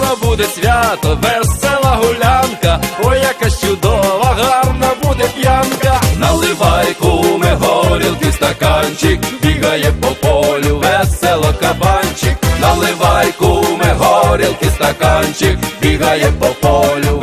скоро буде свято, весела гулянка, ой, яка чудова, гарна буде п'янка. Наливай куме горілки стаканчик, бігає по полю, весело кабанчик. Наливай куме горілки стаканчик, бігає по полю,